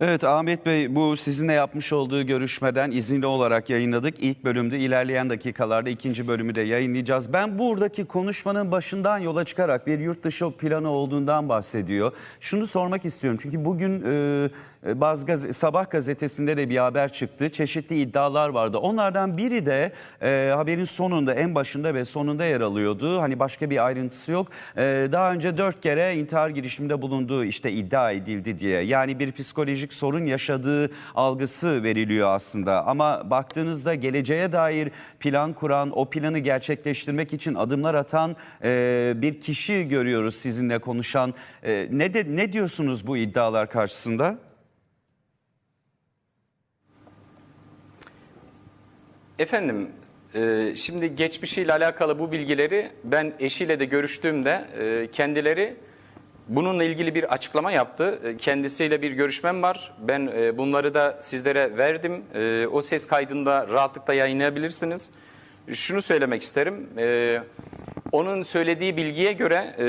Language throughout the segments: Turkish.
Evet Ahmet Bey bu sizinle yapmış olduğu görüşmeden izinli olarak yayınladık. İlk bölümde ilerleyen dakikalarda ikinci bölümü de yayınlayacağız. Ben buradaki konuşmanın başından yola çıkarak bir yurt dışı planı olduğundan bahsediyor. Şunu sormak istiyorum çünkü bugün e, bazı gaz- sabah gazetesinde de bir haber çıktı. Çeşitli iddialar vardı. Onlardan biri de e, haberin sonunda en başında ve sonunda yer alıyordu. Hani başka bir ayrıntısı yok. E, daha önce dört kere intihar girişiminde bulunduğu işte iddia edildi diye. Yani bir psikolojik sorun yaşadığı algısı veriliyor aslında. Ama baktığınızda geleceğe dair plan kuran, o planı gerçekleştirmek için adımlar atan e, bir kişi görüyoruz sizinle konuşan. E, ne de ne diyorsunuz bu iddialar karşısında? Efendim, e, şimdi geçmişiyle alakalı bu bilgileri ben eşiyle de görüştüğümde e, kendileri bununla ilgili bir açıklama yaptı. E, Kendisiyle bir görüşmem var. Ben e, bunları da sizlere verdim. E, O ses kaydında rahatlıkla yayınlayabilirsiniz. Şunu söylemek isterim. E, Onun söylediği bilgiye göre e,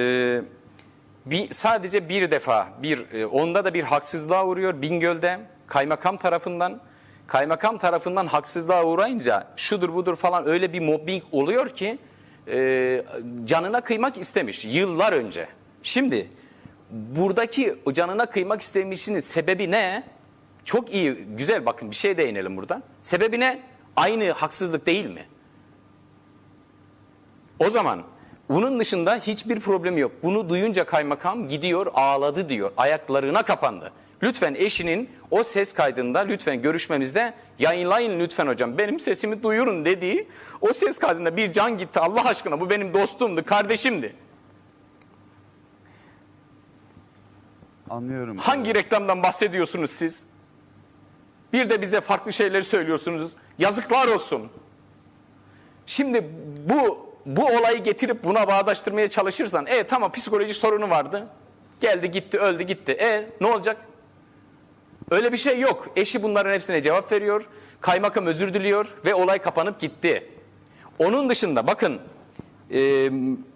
bir, sadece bir defa bir e, onda da bir haksızlığa uğruyor Bingöl'de kaymakam tarafından. Kaymakam tarafından haksızlığa uğrayınca şudur budur falan öyle bir mobbing oluyor ki e, canına kıymak istemiş yıllar önce. Şimdi buradaki canına kıymak istemişinin sebebi ne? Çok iyi, güzel bakın bir şey değinelim burada. Sebebi ne? Aynı haksızlık değil mi? O zaman bunun dışında hiçbir problemi yok. Bunu duyunca kaymakam gidiyor ağladı diyor. Ayaklarına kapandı. Lütfen eşinin o ses kaydında lütfen görüşmemizde yayınlayın lütfen hocam. Benim sesimi duyurun dediği o ses kaydında bir can gitti Allah aşkına bu benim dostumdu, kardeşimdi. Anlıyorum. Hangi reklamdan bahsediyorsunuz siz? Bir de bize farklı şeyleri söylüyorsunuz. Yazıklar olsun. Şimdi bu bu olayı getirip buna bağdaştırmaya çalışırsan, e tamam psikolojik sorunu vardı. Geldi gitti öldü gitti. E ne olacak? Öyle bir şey yok. Eşi bunların hepsine cevap veriyor. Kaymakam özür diliyor ve olay kapanıp gitti. Onun dışında bakın e,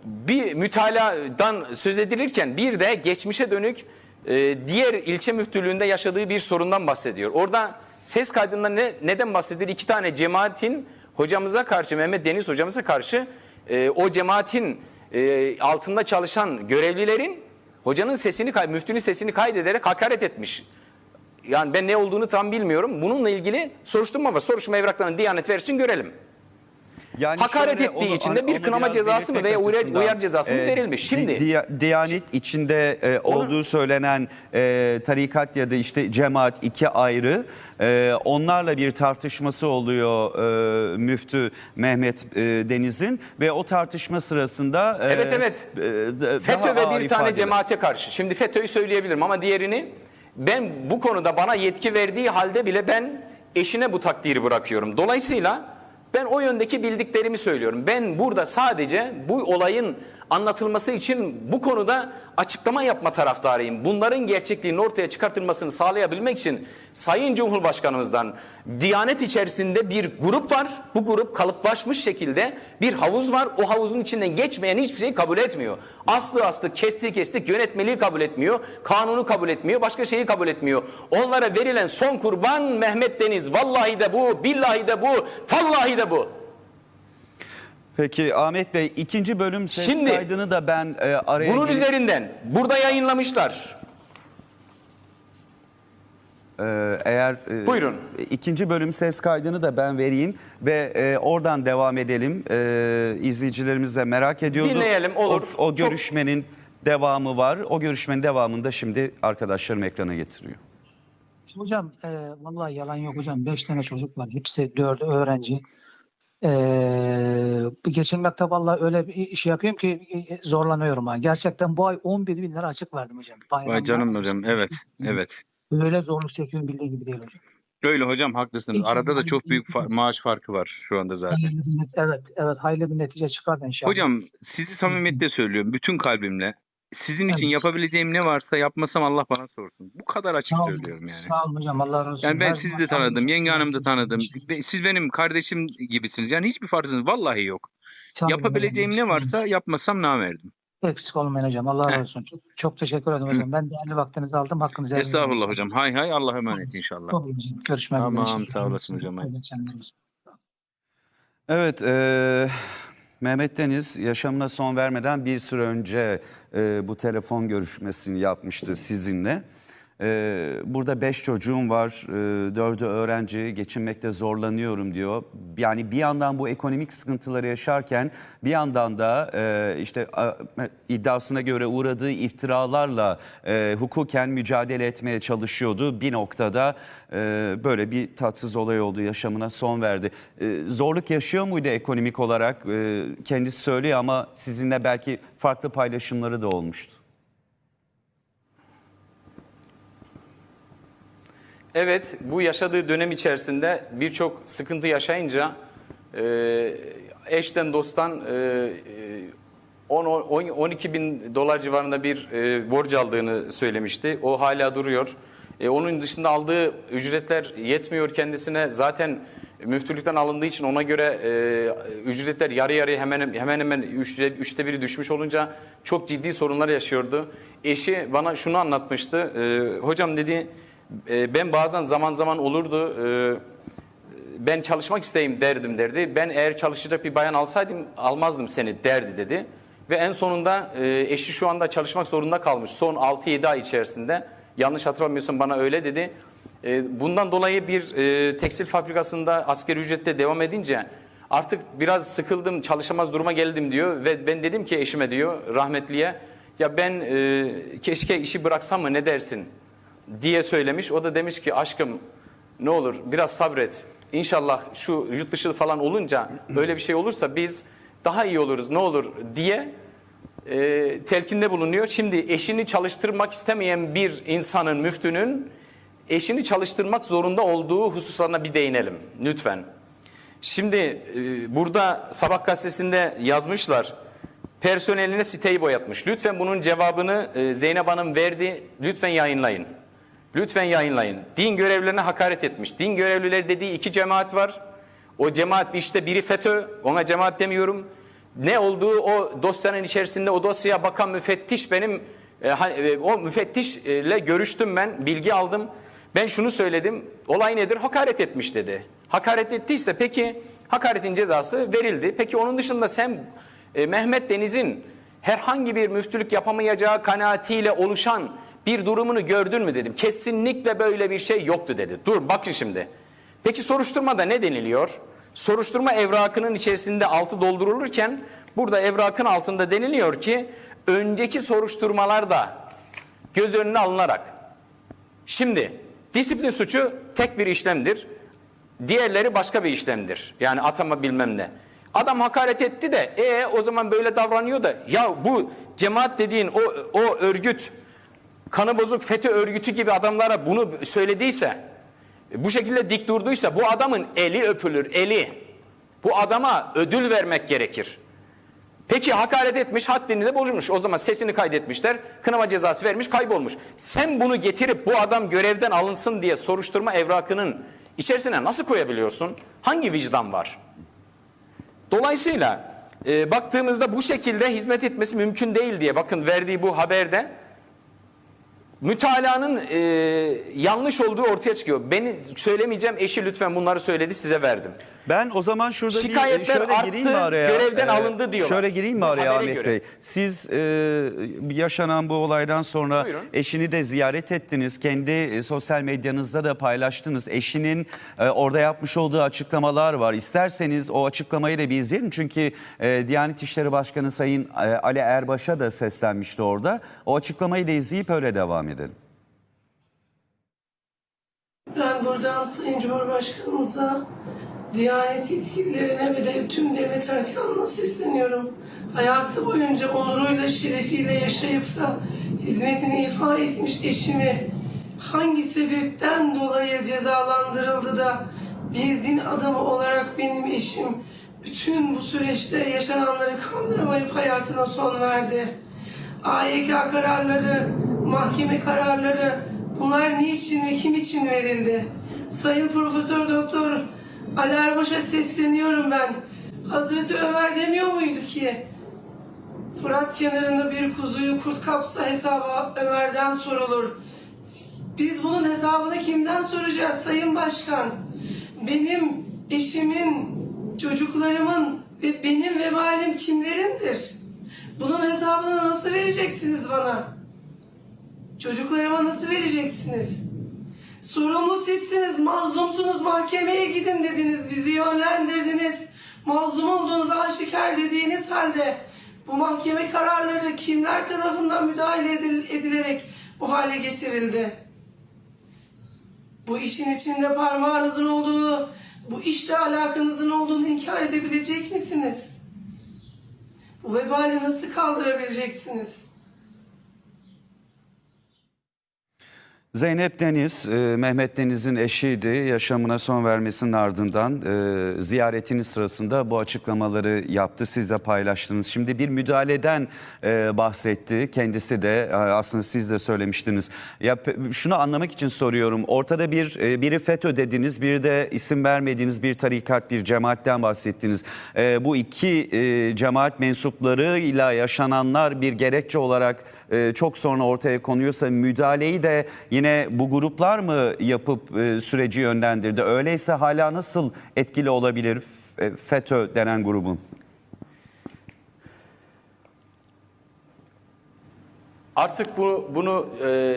bir mütaladan söz edilirken bir de geçmişe dönük e, diğer ilçe müftülüğünde yaşadığı bir sorundan bahsediyor. Orada ses kaydında ne, neden bahsediyor? İki tane cemaatin hocamıza karşı, Mehmet Deniz hocamıza karşı e, o cemaatin altında çalışan görevlilerin hocanın sesini, müftünün sesini kaydederek hakaret etmiş. Yani ben ne olduğunu tam bilmiyorum. Bununla ilgili soruşturma var. Soruşturma evraklarını Diyanet versin görelim. Yani Hakaret şöyle ettiği onu- için de bir onu kınama cezası mı veya uyar- uyar cezası mı verilmiş? Şimdi- Di- Diyanet içinde e, olduğu söylenen e, tarikat ya da işte cemaat iki ayrı. E, onlarla bir tartışması oluyor e, müftü Mehmet e, Deniz'in ve o tartışma sırasında e, Evet, evet. e, FETÖ ve bir tane cemaate karşı. Şimdi FETÖ'yü söyleyebilirim ama diğerini ben bu konuda bana yetki verdiği halde bile ben eşine bu takdiri bırakıyorum. Dolayısıyla ben o yöndeki bildiklerimi söylüyorum. Ben burada sadece bu olayın anlatılması için bu konuda açıklama yapma taraftarıyım. Bunların gerçekliğinin ortaya çıkartılmasını sağlayabilmek için Sayın Cumhurbaşkanımızdan Diyanet içerisinde bir grup var. Bu grup kalıplaşmış şekilde bir havuz var. O havuzun içinden geçmeyen hiçbir şeyi kabul etmiyor. Aslı aslı kesti kestik yönetmeliği kabul etmiyor. Kanunu kabul etmiyor. Başka şeyi kabul etmiyor. Onlara verilen son kurban Mehmet Deniz. Vallahi de bu, billahi de bu, tallahi de bu. Peki Ahmet Bey ikinci bölüm ses Şimdi- kaydını da ben e, araya Bunun girip- üzerinden burada yayınlamışlar. Ee, eğer e, Buyurun. ikinci bölüm ses kaydını da ben vereyim ve e, oradan devam edelim. E, izleyicilerimiz de merak ediyordu. Dinleyelim, olur. O, o Çok- görüşmenin devamı var. O görüşmenin devamında şimdi arkadaşlarım ekrana getiriyor. Hocam e, vallahi yalan yok hocam. Beş tane çocuk var. Hepsi dördü öğrenci. E, bu geçirmekte vallahi öyle bir iş yapıyorum ki e, zorlanıyorum ha. Gerçekten bu ay 11 bin lira açık verdim hocam. Bayramda. Vay canım hocam evet evet. Öyle zorluk çekiyorum bildiği gibi değil hocam. Öyle hocam haklısınız. İnşallah. Arada da çok büyük fa- maaş farkı var şu anda zaten. Evet evet hayırlı bir netice çıkardı inşallah. Hocam sizi samimiyetle söylüyorum bütün kalbimle. Sizin için Evet. yapabileceğim ne varsa yapmasam Allah bana sorsun. Bu kadar açık Sağ söylüyorum yani. Sağ olun hocam Allah razı olsun. Yani ben Her sizi de sağ tanıdım, yenge hanımı da tanıdım. Sağ Siz benim kardeşim gibisiniz. Yani hiçbir farkınız vallahi yok. olun Yapabileceğim hocam. ne varsa yapmasam namerdim. Eksik olmayın hocam. Allah razı olsun. Çok, çok teşekkür ederim hocam. Ben değerli vaktinizi aldım. Hakkınızı helal edin. Estağfurullah hocam. Hay hay Allah'a emanet inşallah. Görüşmek üzere. Tamam, sağ olasın hocam. Evet, e, Mehmet Deniz yaşamına son vermeden bir süre önce e, bu telefon görüşmesini yapmıştı sizinle. E, burada beş çocuğum var, e, dördü öğrenci, geçinmekte zorlanıyorum diyor. Yani bir yandan bu ekonomik sıkıntıları yaşarken bir yandan da e, işte iddiasına göre uğradığı iftiralarla e, hukuken mücadele etmeye çalışıyordu. Bir noktada e, böyle bir tatsız olay oldu, yaşamına son verdi. E, zorluk yaşıyor muydu ekonomik olarak? Kendisi söylüyor ama sizinle belki farklı paylaşımları da olmuştu. Evet, bu yaşadığı dönem içerisinde birçok sıkıntı yaşayınca e, eşten dosttan e, e, 10 10 12 bin dolar civarında bir e, borç aldığını söylemişti. O hala duruyor. E, onun dışında aldığı ücretler yetmiyor kendisine. Zaten müftülükten alındığı için ona göre e, ücretler yarı yarıya hemen hemen hemen üçte, üçte biri düşmüş olunca çok ciddi sorunlar yaşıyordu. Eşi bana şunu anlatmıştı. E, hocam dedi e, ben bazen zaman zaman olurdu e, ben çalışmak isteyeyim derdim derdi. Ben eğer çalışacak bir bayan alsaydım almazdım seni derdi dedi. Ve en sonunda e, eşi şu anda çalışmak zorunda kalmış son 6-7 ay içerisinde. Yanlış hatırlamıyorsam bana öyle dedi. E, bundan dolayı bir e, tekstil fabrikasında asgari ücrette devam edince artık biraz sıkıldım çalışamaz duruma geldim diyor. Ve ben dedim ki eşime diyor rahmetliye ya ben e, keşke işi bıraksam mı ne dersin diye söylemiş. O da demiş ki aşkım ne olur biraz sabret. İnşallah şu yurt dışı falan olunca böyle bir şey olursa biz daha iyi oluruz ne olur diye e, telkinde bulunuyor. Şimdi eşini çalıştırmak istemeyen bir insanın müftünün eşini çalıştırmak zorunda olduğu hususlarına bir değinelim lütfen. Şimdi e, burada Sabah gazetesinde yazmışlar. Personeline siteyi boyatmış. Lütfen bunun cevabını e, Zeynep Hanım verdi. Lütfen yayınlayın. Lütfen yayınlayın. Din görevlilerine hakaret etmiş. Din görevlileri dediği iki cemaat var. O cemaat işte biri FETÖ, ona cemaat demiyorum. Ne olduğu o dosyanın içerisinde o dosyaya bakan müfettiş benim, e, e, o müfettişle görüştüm ben, bilgi aldım. Ben şunu söyledim, olay nedir? Hakaret etmiş dedi. Hakaret ettiyse peki hakaretin cezası verildi. Peki onun dışında sen e, Mehmet Deniz'in herhangi bir müftülük yapamayacağı kanaatiyle oluşan bir durumunu gördün mü dedim. Kesinlikle böyle bir şey yoktu dedi. Dur bakın şimdi. Peki soruşturmada ne deniliyor? Soruşturma evrakının içerisinde altı doldurulurken burada evrakın altında deniliyor ki önceki soruşturmalarda göz önüne alınarak Şimdi disiplin suçu tek bir işlemdir. Diğerleri başka bir işlemdir. Yani atama bilmem ne. Adam hakaret etti de e o zaman böyle davranıyor da ya bu cemaat dediğin o o örgüt kanı bozuk FETÖ örgütü gibi adamlara bunu söylediyse bu şekilde dik durduysa bu adamın eli öpülür eli. Bu adama ödül vermek gerekir. Peki hakaret etmiş, haddini de bozmuş. O zaman sesini kaydetmişler, kınama cezası vermiş, kaybolmuş. Sen bunu getirip bu adam görevden alınsın diye soruşturma evrakının içerisine nasıl koyabiliyorsun? Hangi vicdan var? Dolayısıyla e, baktığımızda bu şekilde hizmet etmesi mümkün değil diye bakın verdiği bu haberde mütalaanın e, yanlış olduğu ortaya çıkıyor. Beni söylemeyeceğim eşi lütfen bunları söyledi size verdim. Ben o zaman şurada Şikayetler bir şöyle gireyim mi arttı, araya? görevden alındı diyorlar. Şöyle gireyim mi Bu araya habere Ahmet göre. Bey? Siz e, yaşanan bu olaydan sonra Buyurun. eşini de ziyaret ettiniz. Kendi e, sosyal medyanızda da paylaştınız. Eşinin e, orada yapmış olduğu açıklamalar var. İsterseniz o açıklamayı da bir izleyelim. Çünkü e, Diyanet İşleri Başkanı Sayın e, Ali Erbaş'a da seslenmişti orada. O açıklamayı da izleyip öyle devam edelim. Ben buradan Sayın Cumhurbaşkanımıza, Diyanet yetkililerine ve de tüm devlet erkanına sesleniyorum. Hayatı boyunca onuruyla, şerefiyle yaşayıp da hizmetini ifa etmiş eşimi hangi sebepten dolayı cezalandırıldı da bir din adamı olarak benim eşim bütün bu süreçte yaşananları kandıramayıp hayatına son verdi. AYK kararları, mahkeme kararları bunlar niçin ve kim için verildi? Sayın Profesör Doktor Ali Erbaş'a sesleniyorum ben. Hazreti Ömer demiyor muydu ki? Fırat kenarında bir kuzuyu kurt kapsa hesabı Ömer'den sorulur. Biz bunun hesabını kimden soracağız Sayın Başkan? Benim, eşimin, çocuklarımın ve benim vebalim kimlerindir? Bunun hesabını nasıl vereceksiniz bana? Çocuklarıma nasıl vereceksiniz? Sorumlu sizsiniz, mazlumsunuz, mahkemeye gidin dediniz, bizi yönlendirdiniz. Mazlum olduğunuz aşikar dediğiniz halde bu mahkeme kararları kimler tarafından müdahale edil- edilerek bu hale getirildi? Bu işin içinde parmağınızın olduğunu, bu işle alakanızın olduğunu inkar edebilecek misiniz? Bu vebali nasıl kaldırabileceksiniz? Zeynep Deniz, e, Mehmet Deniz'in eşiydi. Yaşamına son vermesinin ardından e, ziyaretiniz sırasında bu açıklamaları yaptı. Siz de paylaştınız. Şimdi bir müdahaleden e, bahsetti. Kendisi de aslında siz de söylemiştiniz. Ya şunu anlamak için soruyorum. Ortada bir biri FETÖ dediniz, bir de isim vermediğiniz bir tarikat, bir cemaatten bahsettiniz. Bu iki cemaat mensuplarıyla yaşananlar bir gerekçe olarak e, çok sonra ortaya konuyorsa müdahaleyi de yine bu gruplar mı yapıp e, süreci yönlendirdi? Öyleyse hala nasıl etkili olabilir e, FETÖ denen grubun? Artık bunu, bunu e,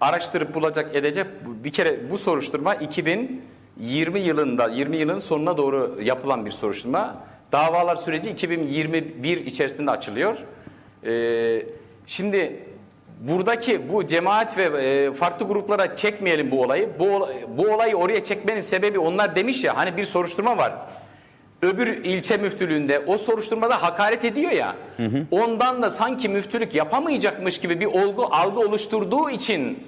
araştırıp bulacak edecek Bu- bir kere bu soruşturma 2020 yılında 20 yılın sonuna doğru yapılan bir soruşturma. Davalar süreci 2021 içerisinde açılıyor. E, şimdi buradaki bu cemaat ve e, farklı gruplara çekmeyelim bu olayı. Bu, bu olayı oraya çekmenin sebebi onlar demiş ya hani bir soruşturma var öbür ilçe müftülüğünde o soruşturmada hakaret ediyor ya. Ondan da sanki müftülük yapamayacakmış gibi bir olgu algı oluşturduğu için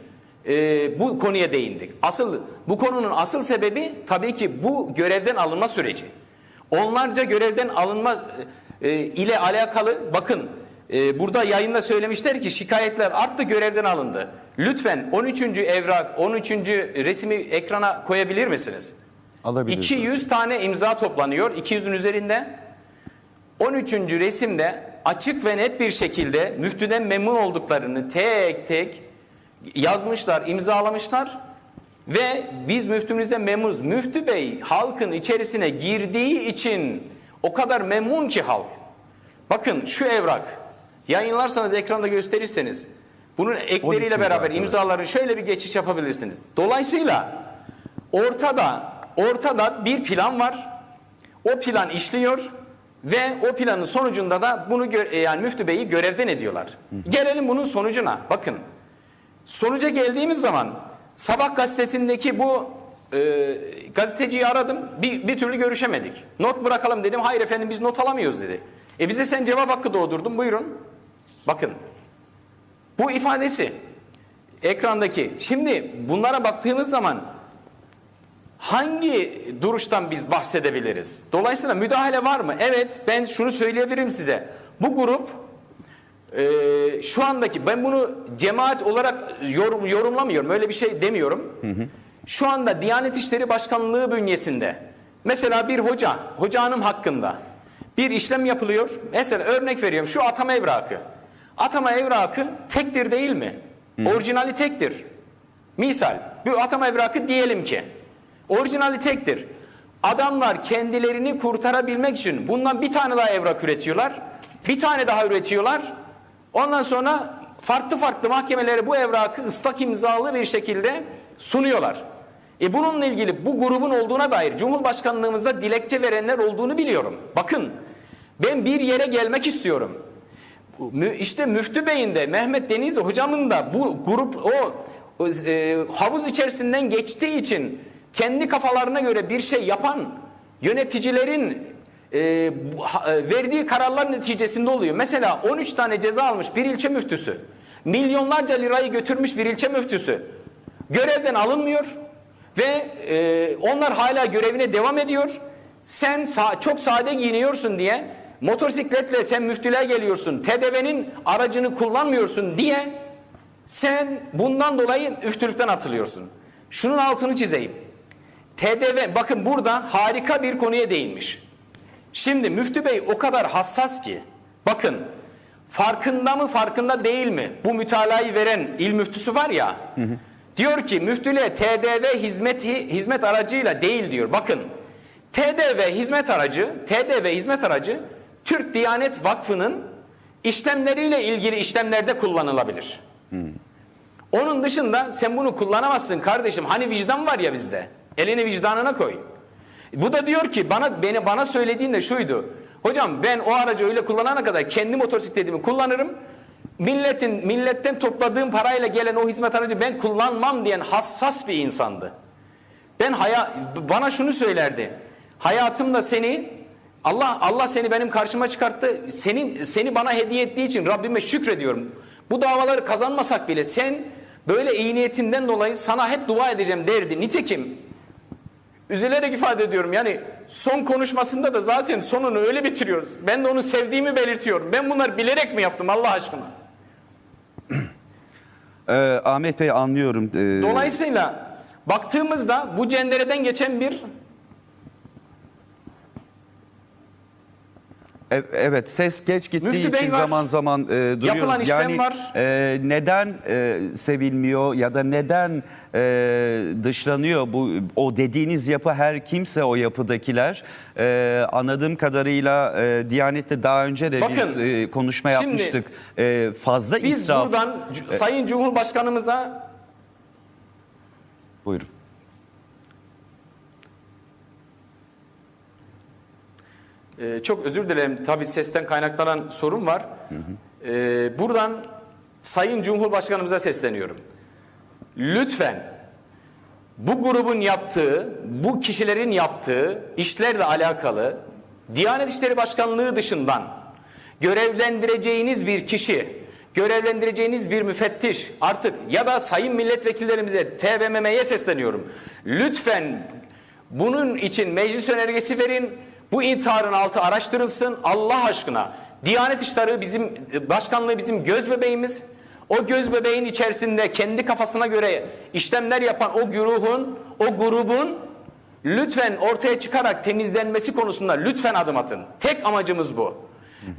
e, bu konuya değindik. Asıl bu konunun asıl sebebi tabii ki bu görevden alınma süreci. Onlarca görevden alınma e, ile alakalı bakın e, burada yayında söylemişler ki şikayetler arttı görevden alındı. Lütfen 13. evrak 13. resmi ekrana koyabilir misiniz? Alabiliriz. 200 tane imza toplanıyor 200'ün üzerinde. 13. resimde açık ve net bir şekilde müftüden memnun olduklarını tek tek yazmışlar, imzalamışlar ve biz müftümüzden memnunuz. Müftü Bey halkın içerisine girdiği için o kadar memnun ki halk. Bakın şu evrak yayınlarsanız ekranda gösterirseniz bunun 13 ekleriyle beraber evet. imzaları şöyle bir geçiş yapabilirsiniz. Dolayısıyla ortada ortada bir plan var. O plan işliyor ve o planın sonucunda da bunu e, yani müftü beyi görevden ediyorlar. Gelelim bunun sonucuna. Bakın. Sonuca geldiğimiz zaman Sabah gazetesindeki bu e, gazeteciyi aradım. Bir, bir türlü görüşemedik. Not bırakalım dedim. Hayır efendim biz not alamıyoruz dedi. E bize sen cevap hakkı doğdurdun. Buyurun. Bakın. Bu ifadesi ekrandaki. Şimdi bunlara baktığımız zaman hangi duruştan biz bahsedebiliriz? Dolayısıyla müdahale var mı? Evet ben şunu söyleyebilirim size. Bu grup e, şu andaki ben bunu cemaat olarak yorum, yorumlamıyorum. Öyle bir şey demiyorum. Şu anda Diyanet İşleri Başkanlığı bünyesinde mesela bir hoca, hoca hanım hakkında bir işlem yapılıyor. Mesela örnek veriyorum şu atama evrakı. Atama evrakı tektir değil mi? Orijinali tektir. Misal bu atama evrakı diyelim ki orijinali tektir. Adamlar kendilerini kurtarabilmek için bundan bir tane daha evrak üretiyorlar. Bir tane daha üretiyorlar. Ondan sonra farklı farklı mahkemelere bu evrakı ıslak imzalı bir şekilde sunuyorlar. E bununla ilgili bu grubun olduğuna dair Cumhurbaşkanlığımızda dilekçe verenler olduğunu biliyorum. Bakın ben bir yere gelmek istiyorum. İşte Müftü Bey'in de Mehmet Deniz hocamın da bu grup o, e, havuz içerisinden geçtiği için kendi kafalarına göre bir şey yapan yöneticilerin e, e, verdiği kararlar neticesinde oluyor. Mesela 13 tane ceza almış bir ilçe müftüsü. Milyonlarca lirayı götürmüş bir ilçe müftüsü. Görevden alınmıyor ve e, onlar hala görevine devam ediyor. Sen sa- çok sade giyiniyorsun diye motosikletle sen müftülüğe geliyorsun. TDV'nin aracını kullanmıyorsun diye sen bundan dolayı müftülükten atılıyorsun. Şunun altını çizeyim. TDV bakın burada harika bir konuya değinmiş. Şimdi Müftü Bey o kadar hassas ki bakın farkında mı farkında değil mi? Bu mütalayı veren il müftüsü var ya. Diyor ki müftülüğe TDV hizmet hizmet aracıyla değil diyor. Bakın TDV hizmet aracı, TDV hizmet aracı Türk Diyanet Vakfı'nın işlemleriyle ilgili işlemlerde kullanılabilir. Onun dışında sen bunu kullanamazsın kardeşim. Hani vicdan var ya bizde. Elini vicdanına koy. Bu da diyor ki bana beni bana söylediğinde şuydu. Hocam ben o aracı öyle kullanana kadar kendi motosikletimi kullanırım. Milletin milletten topladığım parayla gelen o hizmet aracı ben kullanmam diyen hassas bir insandı. Ben haya bana şunu söylerdi. Hayatımda seni Allah Allah seni benim karşıma çıkarttı. Senin seni bana hediye ettiği için Rabbime şükrediyorum. Bu davaları kazanmasak bile sen böyle iyi niyetinden dolayı sana hep dua edeceğim derdi. Nitekim üzülerek ifade ediyorum. Yani son konuşmasında da zaten sonunu öyle bitiriyoruz. Ben de onu sevdiğimi belirtiyorum. Ben bunları bilerek mi yaptım Allah aşkına? Ee, Ahmet Bey anlıyorum. Ee, Dolayısıyla baktığımızda bu cendereden geçen bir E- Evet ses geç gittiği Müftü için var. zaman zaman e, duyuyoruz. Yapılan işlem yani var. e, neden e, sevilmiyor ya da neden e, dışlanıyor bu o dediğiniz yapı her kimse o yapıdakiler e, anladığım kadarıyla e, Diyanet'te daha önce de biz Bakın, e, konuşma şimdi yapmıştık. E, fazla biz israf. buradan C- Sayın Cumhurbaşkanımıza Buyurun. Ee, çok özür dilerim. Tabii sesten kaynaklanan sorun var. Ee, buradan Sayın Cumhurbaşkanımıza sesleniyorum. Lütfen bu grubun yaptığı, bu kişilerin yaptığı işlerle alakalı Diyanet İşleri Başkanlığı dışından görevlendireceğiniz bir kişi, görevlendireceğiniz bir müfettiş artık ya da sayın milletvekillerimize, TBMM'ye sesleniyorum. Lütfen bunun için meclis önergesi verin. Bu intiharın altı araştırılsın Allah aşkına. Diyanet İşleri bizim başkanlığı bizim göz bebeğimiz. O göz bebeğin içerisinde kendi kafasına göre işlemler yapan o güruhun, o grubun lütfen ortaya çıkarak temizlenmesi konusunda lütfen adım atın. Tek amacımız bu.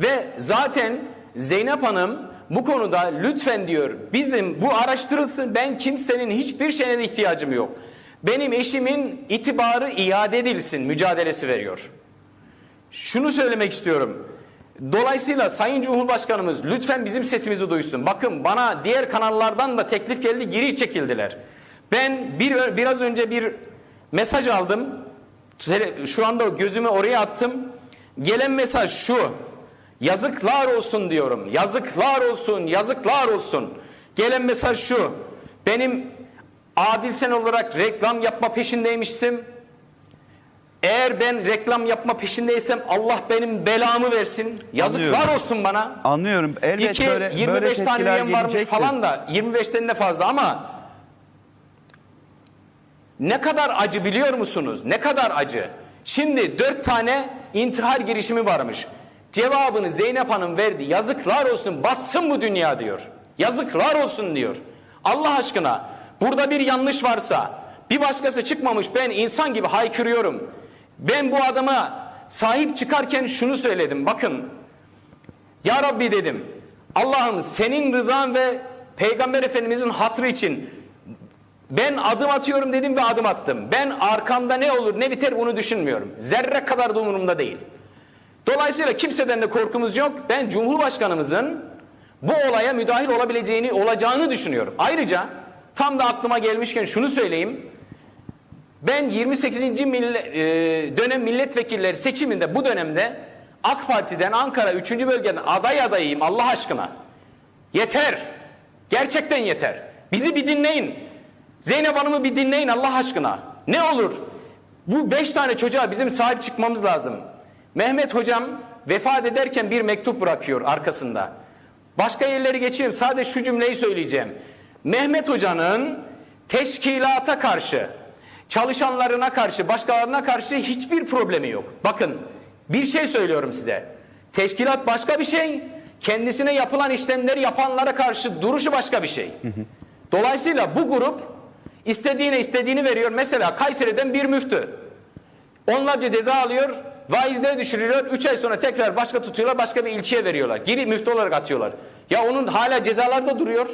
Ve zaten Zeynep Hanım bu konuda lütfen diyor bizim bu araştırılsın ben kimsenin hiçbir şeyine ihtiyacım yok. Benim eşimin itibarı iade edilsin mücadelesi veriyor. Şunu söylemek istiyorum. Dolayısıyla Sayın Cumhurbaşkanımız lütfen bizim sesimizi duysun. Bakın bana diğer kanallardan da teklif geldi, geri çekildiler. Ben bir biraz önce bir mesaj aldım. Şu anda gözümü oraya attım. Gelen mesaj şu. Yazıklar olsun diyorum. Yazıklar olsun, yazıklar olsun. Gelen mesaj şu. Benim adil sen olarak reklam yapma peşindeymiştim. Eğer ben reklam yapma peşindeysem Allah benim belamı versin. Yazıklar Anlıyorum. olsun bana. Anlıyorum. Elbet İki, böyle, 25 böyle tane üyem varmış gelecektir. falan da 25'ten de fazla ama ne kadar acı biliyor musunuz? Ne kadar acı. Şimdi dört tane intihar girişimi varmış. Cevabını Zeynep Hanım verdi. Yazıklar olsun batsın bu dünya diyor. Yazıklar olsun diyor. Allah aşkına burada bir yanlış varsa bir başkası çıkmamış ben insan gibi haykırıyorum. Ben bu adama sahip çıkarken şunu söyledim. Bakın ya Rabbi dedim. Allah'ım senin rızan ve Peygamber Efendimizin hatrı için ben adım atıyorum dedim ve adım attım. Ben arkamda ne olur ne biter bunu düşünmüyorum. Zerre kadar da umurumda değil. Dolayısıyla kimseden de korkumuz yok. Ben Cumhurbaşkanımızın bu olaya müdahil olabileceğini, olacağını düşünüyorum. Ayrıca tam da aklıma gelmişken şunu söyleyeyim. Ben 28. mille- e, dönem milletvekilleri seçiminde bu dönemde AK Parti'den Ankara 3. bölgeden aday adayıyım Allah aşkına. Yeter. Gerçekten yeter. Bizi bir dinleyin. Zeynep Hanım'ı bir dinleyin Allah aşkına. Ne olur? Bu beş tane çocuğa bizim sahip çıkmamız lazım. Mehmet hocam vefat ederken bir mektup bırakıyor arkasında. Başka yerleri geçiyorum. Sadece şu cümleyi söyleyeceğim. Mehmet hocanın teşkilata karşı, çalışanlarına karşı, başkalarına karşı hiçbir problemi yok. Bakın bir şey söylüyorum size. Teşkilat başka bir şey, kendisine yapılan işlemleri yapanlara karşı duruşu başka bir şey. Dolayısıyla bu grup istediğine istediğini veriyor. Mesela Kayseri'den bir müftü. Onlarca ceza alıyor. Vaizleri düşürüyorlar. 3 ay sonra tekrar başka tutuyorlar. Başka bir ilçeye veriyorlar. Geri müftü olarak atıyorlar. Ya onun hala cezalarda duruyor.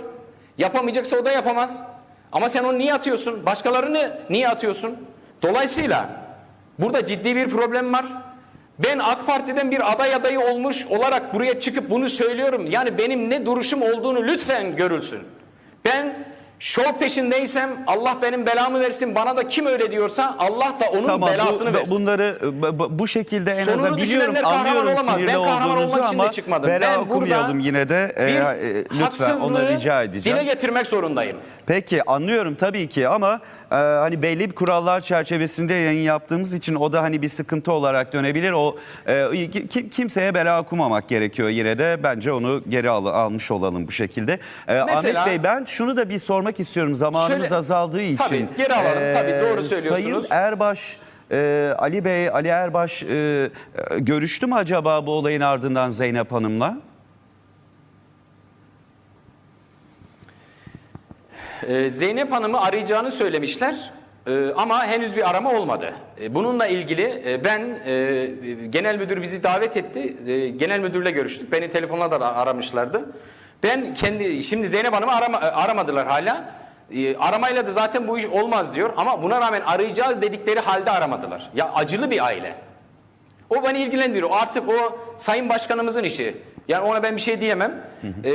Yapamayacaksa o da yapamaz. Ama sen onu niye atıyorsun? Başkalarını niye atıyorsun? Dolayısıyla burada ciddi bir problem var. Ben AK Parti'den bir aday adayı olmuş olarak buraya çıkıp bunu söylüyorum. Yani benim ne duruşum olduğunu lütfen görülsün. Ben şov peşindeysem Allah benim belamı versin. Bana da kim öyle diyorsa Allah da onun Tamam belasını bu, versin. bunları bu- bu- şekilde en Sonunu azından biliyorum anlıyorum olamaz. sinirli Ben kahraman olduğunuzu olmak için de ama çıkmadım. bela Ben okumayalım yine de e, e, lütfen onu rica edeceğim. dile getirmek zorundayım. Peki anlıyorum tabii ki ama e, hani belli bir kurallar çerçevesinde yayın yaptığımız için o da hani bir sıkıntı olarak dönebilir. O e, ki- kimseye bela okumamak gerekiyor yine de bence onu geri al- almış olalım bu şekilde. E, Mesela- Ahmet Bey ben şunu da bir sormak istiyorum zamanımız Şöyle- azaldığı için. Tabii, geri alalım. Tabii, doğru söylüyorsunuz. Sayın Erbaş e, Ali Bey, Ali Erbaş e, e, görüştü mü acaba bu olayın ardından Zeynep Hanım'la? Ee, Zeynep Hanım'ı arayacağını söylemişler Ee, ama henüz bir arama olmadı. Ee, bununla ilgili e, ben e, genel müdür bizi davet etti. E, genel müdürle görüştük. Beni telefonla da aramışlardı. Ben kendi şimdi Zeynep Hanım'ı arama, aramadılar hala. E, aramayla da zaten bu iş olmaz diyor ama buna rağmen arayacağız dedikleri halde aramadılar. Ya acılı bir aile. O beni ilgilendiriyor. Artık o Sayın Başkanımızın işi. Yani ona ben bir şey diyemem. Ee,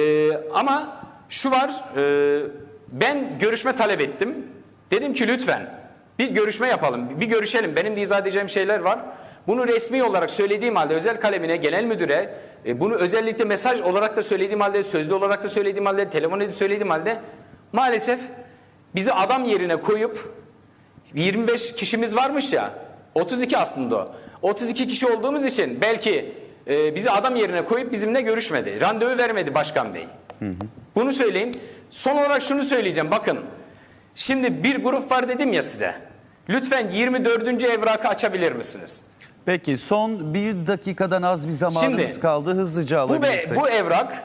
ama şu var. e, ben görüşme talep ettim. Dedim ki lütfen bir görüşme yapalım. Bir görüşelim. Benim de izah edeceğim şeyler var. Bunu resmi olarak söylediğim halde özel kalemine, genel müdüre, e, bunu özellikle mesaj olarak da söylediğim halde, sözlü olarak da söylediğim halde, telefon edip söylediğim halde maalesef bizi adam yerine koyup 25 kişimiz varmış ya. 32 aslında o. 32 kişi olduğumuz için belki e, bizi adam yerine koyup bizimle görüşmedi. Randevu vermedi başkan bey. Bunu söyleyeyim. Son olarak şunu söyleyeceğim. Bakın. Şimdi bir grup var dedim ya size. Lütfen 24. evrakı açabilir misiniz? Peki son bir dakikadan az bir zamanımız Şimdi, kaldı. Hızlıca Bu, be, alabilirsek. bu evrak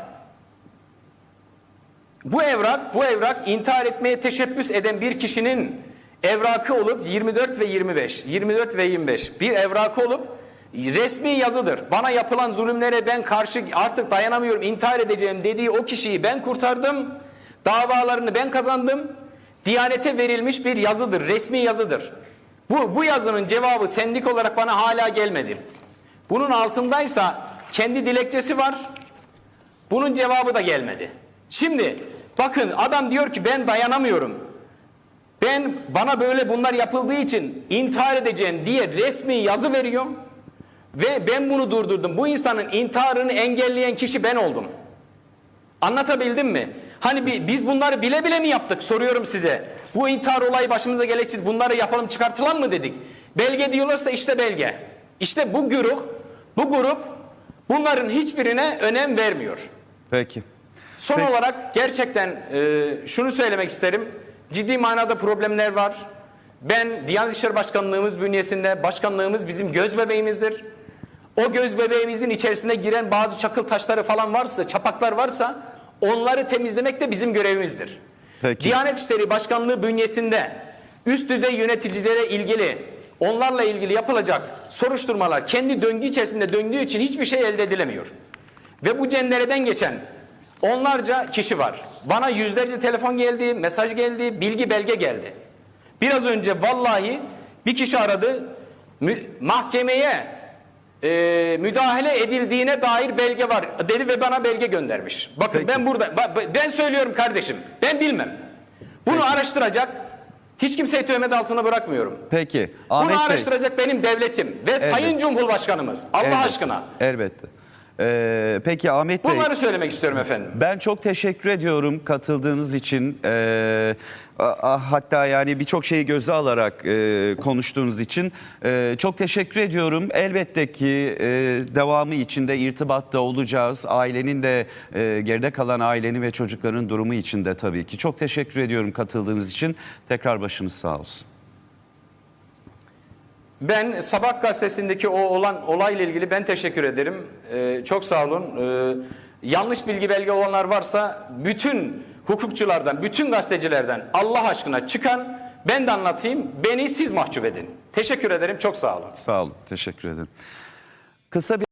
bu evrak bu evrak intihar etmeye teşebbüs eden bir kişinin evrakı olup 24 ve 25 24 ve 25 bir evrakı olup resmi yazıdır. Bana yapılan zulümlere ben karşı artık dayanamıyorum intihar edeceğim dediği o kişiyi ben kurtardım. Davalarını ben kazandım. Diyanete verilmiş bir yazıdır. Resmi yazıdır. Bu, bu yazının cevabı sendik olarak bana hala gelmedi. Bunun altındaysa kendi dilekçesi var. Bunun cevabı da gelmedi. Şimdi bakın adam diyor ki ben dayanamıyorum. Ben bana böyle bunlar yapıldığı için intihar edeceğim diye resmi yazı veriyorum. Ve ben bunu durdurdum. Bu insanın intiharını engelleyen kişi ben oldum. Anlatabildim mi? Hani bi- biz bunları bile bile mi yaptık? Soruyorum size. Bu intihar olayı başımıza gelecek. Bunları yapalım çıkartılan mı dedik? Belge diyorlarsa işte belge. İşte bu güruh, bu grup bunların hiçbirine önem vermiyor. Peki. Son Peki. olarak gerçekten e, şunu söylemek isterim. Ciddi manada problemler var. Ben Diyanet İşleri Başkanlığımız bünyesinde başkanlığımız bizim göz bebeğimizdir. O göz bebeğimizin içerisine giren bazı çakıl taşları falan varsa, çapaklar varsa onları temizlemek de bizim görevimizdir. Peki. Diyanet İşleri Başkanlığı bünyesinde üst düzey yöneticilere ilgili onlarla ilgili yapılacak soruşturmalar kendi döngü içerisinde döndüğü için hiçbir şey elde edilemiyor. Ve bu cendereden geçen onlarca kişi var. Bana yüzlerce telefon geldi, mesaj geldi, bilgi belge geldi. Biraz önce vallahi bir kişi aradı. Mahkemeye e, müdahale edildiğine dair belge var dedi ve bana belge göndermiş. Bakın Peki. ben burada ben söylüyorum kardeşim. Ben bilmem. Bunu araştıracak. Hiç kimseyi töhmet altına bırakmıyorum. Peki. Ahmet Bunu Bey. araştıracak benim devletim ve Sayın Cumhurbaşkanımız. Allah Elbette. aşkına. Elbette. Ee, peki Ahmet Bey. Bunları söylemek istiyorum efendim. Ben çok teşekkür ediyorum katıldığınız için. Ee, hatta yani birçok şeyi göze alarak e, konuştuğunuz için Ee, çok teşekkür ediyorum. Elbette ki e, devamı içinde irtibatta olacağız. Ailenin de e, geride kalan ailenin ve çocukların durumu için de tabii ki. Çok teşekkür ediyorum katıldığınız için. Tekrar başınız sağ olsun. Ben Sabah gazetesindeki o olan olayla ilgili ben teşekkür ederim. Ee, çok sağ olun. Ee, yanlış bilgi belge olanlar varsa bütün hukukçulardan, bütün gazetecilerden Allah aşkına çıkan ben de anlatayım. Beni siz mahcup edin. Teşekkür ederim. Çok sağ olun. Sağ olun. Teşekkür ederim. Kısa bir